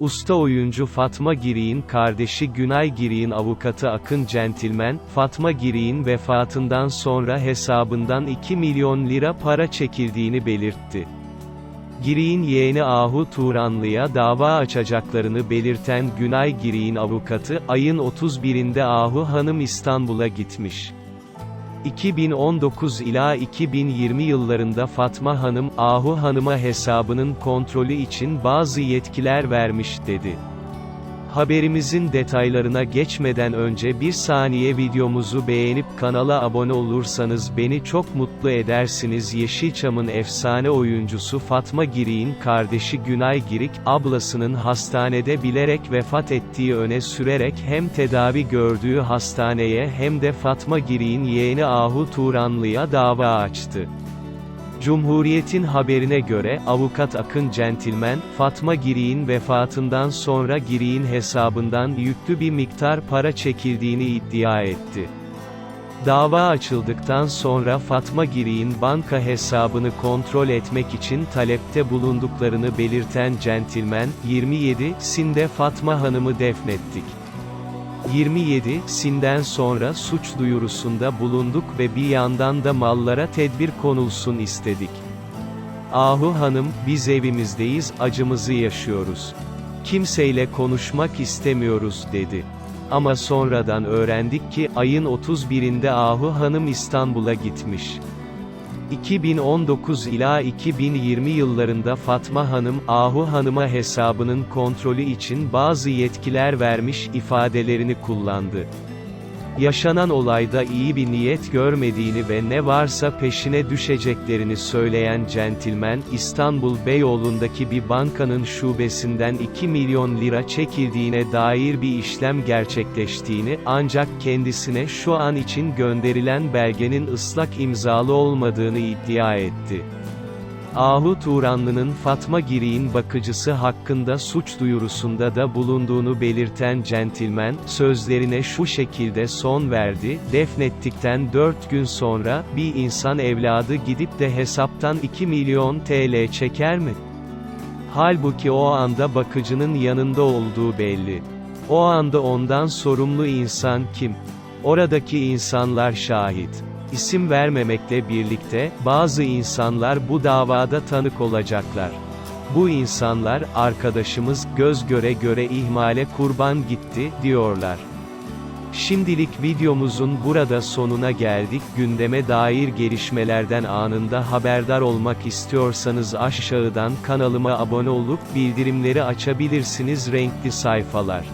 Usta oyuncu Fatma Girik'in kardeşi Günay Girik'in avukatı Akın Centilmen, Fatma Girik'in vefatından sonra hesabından 2 milyon lira para çekildiğini belirtti. Girik'in yeğeni Ahu Turanlı'ya dava açacaklarını belirten Günay Girik'in avukatı, ayın 31'inde Ahu Hanım İstanbul'a gitmiş. 2019 ila 2020 yıllarında Fatma Hanım, Ahu Hanım'a hesabının kontrolü için bazı yetkiler vermiş, dedi. Haberimizin detaylarına geçmeden önce bir saniye videomuzu beğenip kanala abone olursanız beni çok mutlu edersiniz. Yeşilçam'ın efsane oyuncusu Fatma Girik'in kardeşi Günay Girik, ablasının hastanede bilerek vefat ettiği öne sürerek hem tedavi gördüğü hastaneye hem de Fatma Girik'in yeğeni Ahu Turanlı'ya dava açtı. Cumhuriyet'in haberine göre, avukat Akın Centilmen, Fatma Girik'in vefatından sonra Girik'in hesabından yüklü bir miktar para çekildiğini iddia etti. Dava açıldıktan sonra Fatma Girik'in banka hesabını kontrol etmek için talepte bulunduklarını belirten Centilmen, 27, Sinde Fatma Hanım'ı defnettik. 27 sinden sonra suç duyurusunda bulunduk ve bir yandan da mallara tedbir konulsun istedik. Ahu Hanım, biz evimizdeyiz, acımızı yaşıyoruz. Kimseyle konuşmak istemiyoruz dedi. Ama sonradan öğrendik ki, ayın 31'inde Ahu Hanım İstanbul'a gitmiş. 2019 ila 2020 yıllarında Fatma Hanım, Ahu Hanım'a hesabının kontrolü için bazı yetkiler vermiş ifadelerini kullandı. Yaşanan olayda iyi bir niyet görmediğini ve ne varsa peşine düşeceklerini söyleyen centilmen, İstanbul Beyoğlu'ndaki bir bankanın şubesinden 2 milyon lira çekildiğine dair bir işlem gerçekleştiğini, ancak kendisine şu an için gönderilen belgenin ıslak imzalı olmadığını iddia etti. Ahu Turanlı'nın Fatma Girik'in bakıcısı hakkında suç duyurusunda da bulunduğunu belirten centilmen, sözlerine şu şekilde son verdi, defnettikten 4 gün sonra, bir insan evladı gidip de hesaptan 2 milyon TL çeker mi? Halbuki o anda bakıcının yanında olduğu belli. O anda ondan sorumlu insan kim? Oradaki insanlar şahit. İsim vermemekle birlikte, bazı insanlar bu davada tanık olacaklar. Bu insanlar, arkadaşımız, göz göre göre ihmale kurban gitti, diyorlar. Şimdilik videomuzun burada sonuna geldik. Gündeme dair gelişmelerden anında haberdar olmak istiyorsanız aşağıdan kanalıma abone olup bildirimleri açabilirsiniz renkli sayfalar.